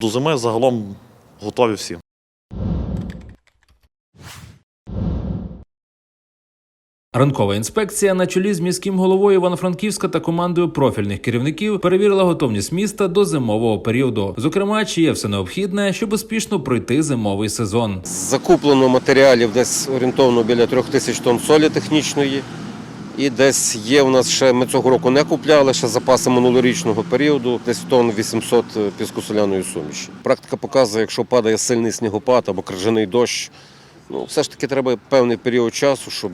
До зими загалом готові всі. Ранкова інспекція на чолі з міським головою Івано-Франківська та командою профільних керівників перевірила готовність міста до зимового періоду. Зокрема, чи є все необхідне, щоб успішно пройти зимовий сезон. Закуплено матеріалів десь орієнтовно біля трьох тисяч тонн солі технічної. І десь є у нас ще, ми цього року не купляли, ще запаси минулорічного періоду, десь тонн 800 піскосоляної суміші. Практика показує, якщо падає сильний снігопад або крижаний дощ, ну все ж таки треба певний період часу, щоб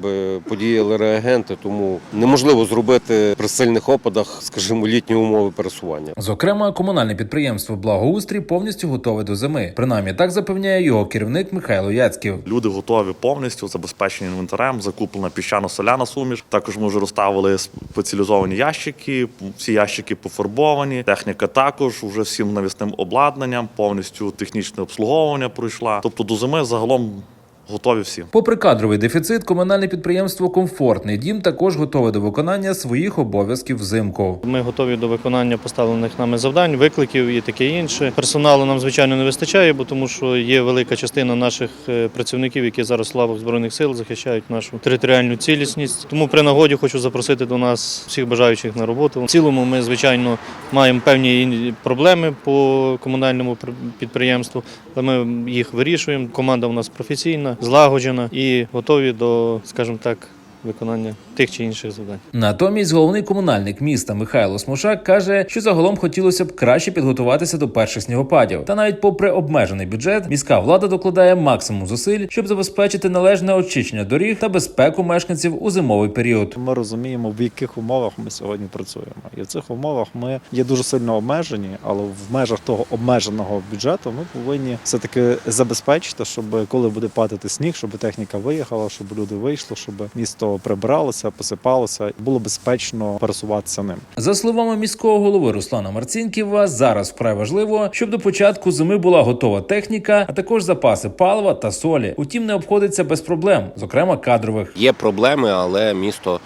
подіяли реагенти, тому неможливо зробити при сильних опадах, скажімо, літні умови пересування. Зокрема, комунальне підприємство Благоустрій повністю готове до зими. Принаймні так запевняє його керівник Михайло Яцьків. Люди готові повністю, забезпечені інвентарем, закуплена піщано-соляна суміш. Також ми вже розставили спеціалізовані ящики. Всі ящики пофарбовані. Техніка також вже всім навісним обладнанням, повністю технічне обслуговування пройшла. Тобто до зими загалом готові всі. Попри кадровий дефіцит, комунальне підприємство Комфортний дім також готове до виконання своїх обов'язків взимку. Ми готові до виконання поставлених нами завдань, викликів і таке інше. Персоналу нам звичайно не вистачає, бо тому що є велика частина наших е, працівників, які зараз в лавах збройних сил захищають нашу територіальну цілісність. Тому при нагоді хочу запросити до нас всіх бажаючих на роботу. В цілому ми звичайно маємо певні проблеми по комунальному пр- підприємству, але ми їх вирішуємо. Команда у нас професійна, злагоджена і готові до, скажімо так, виконання тих чи інших завдань. Натомість головний комунальник міста Михайло Смушак каже, що загалом хотілося б краще підготуватися до перших снігопадів. Та навіть попри обмежений бюджет, міська влада докладає максимум зусиль, щоб забезпечити належне очищення доріг та безпеку мешканців у зимовий період. Ми розуміємо, в яких умовах ми сьогодні працюємо. І в цих умовах ми є дуже сильно обмежені, але в межах того обмеженого бюджету ми повинні все-таки забезпечити, щоб коли буде падати сніг, щоб техніка виїхала, щоб люди вийшли, щоб місто прибиралося, посипалося, було безпечно пересуватися ним. За словами міського голови Руслана Марцінківа, зараз вкрай важливо, щоб до початку зими була готова техніка, а також запаси палива та солі. Утім, не обходиться без проблем, зокрема кадрових. Є проблеми, але місто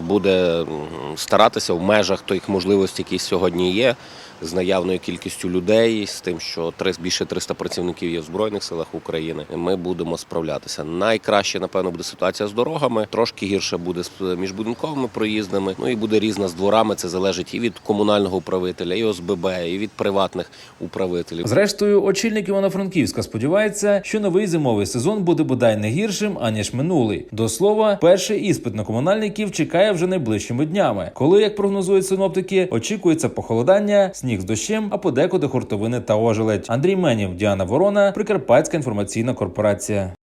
буде старатися в межах тих можливостей, які сьогодні є, з наявною кількістю людей, з тим, що більше 300 працівників є в Збройних силах України. Ми будемо справлятися. Найкраще, напевно, буде ситуація з дорогами, трошки гірше буде з міжбудинковими проїздами. Ну і буде різна з дворами. Це залежить і від комунального управителя, і ОСББ, і від приватних управителів. Зрештою, очільник Івано-Франківська сподівається, що новий зимовий сезон буде бодай не гіршим аніж минулий. До слова, перший іспит на комунальників чекає вже найближчими днями, коли, як прогнозують синоптики, очікується похолодання, сніг з дощем, а подекуди хуртовини та ожеледь. Андрій Менів, Діана Ворона, Прикарпатська інформаційна корпорація.